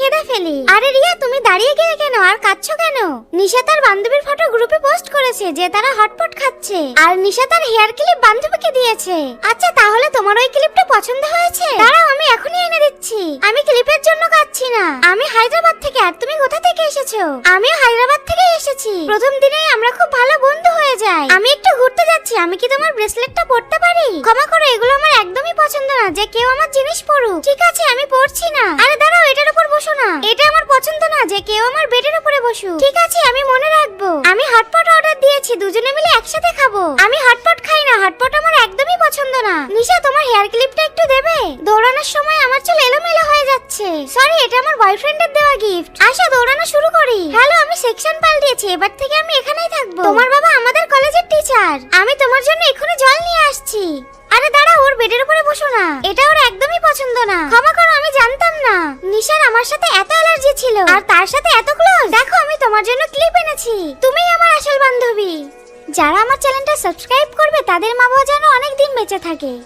গেলি আরে রিয়া, তুমি দাঁড়িয়ে গেলে কেন? আর কাঁদছো কেন? নিশা তার বান্ধবীর ফটো গ্রুপে পোস্ট করেছে যে তারা হটপট খাচ্ছে। আর নিশা তার হেয়ার ক্লিপ বান্ধবীকে দিয়েছে। আচ্ছা তাহলে তোমার ওই ক্লিপটা পছন্দ হয়েছে? দাঁড়াও, আমি এখনই এনে দিচ্ছি। আমি ক্লিপের জন্য কাঁদছি না। আমি হায়দ্রাবাদ থেকে, আর তুমি কোথা থেকে এসেছ? আমিও হায়দ্রাবাদ থেকে এসেছি। প্রথম দিনেই আমরা খুব ভালো বন্ধু হয়ে যাই। আমি একটু ঘুরতে যাচ্ছি। আমি কি তোমার ব্রেসলেটটা পরতে পারি? ক্ষমা করো, এগুলো আমার একদমই পছন্দ না। যে কেউ আমার জিনিস পরুক। ঠিক আছে, আমি পরছি না। আরে দাঁড়াও, এটার কেউ আমার বেডের উপরে বসুক। ঠিক আছে, আমি মনে রাখব। আমি হটপট অর্ডার দিয়েছি, দুজনে মিলে একসাথে খাব। আমি হটপট খাই না হটপট আমার একদমই পছন্দ না। নিশা, তোমার হেয়ার ক্লিপটা একটু দেবে? দৌড়ানোর সময় আমার চুল এলোমেলো হয়ে যাচ্ছে। সরি এটা আমার বয়ফ্রেন্ডের দেওয়া গিফট আসা দৌড়ানো শুরু করি। হ্যালো আমি সেকশন পাল্টিয়েছি, এবার থেকে আমি এখানেই থাকব। তোমার বাবা আমাদের কলেজের টিচার আমি তোমার জন্য এক্ষুনি জল নিয়ে আসছি। আরে দাঁড়া, ওর বেডের উপরে বসো না। এটা ওর একদমই পছন্দ না। ক্ষমা করো, আমি জানতাম না। নিশার আমার সাথে এত ছিল। আর তার সাথে এত ক্লোজ দেখো আমি তোমার জন্য ক্লিপ এনেছি। তুমি আমার আসল বান্ধবী। যারা আমার চ্যানেলটা সাবস্ক্রাইব করবে তাদের মা বাবা যেন অনেক দিন বেঁচে থাকে।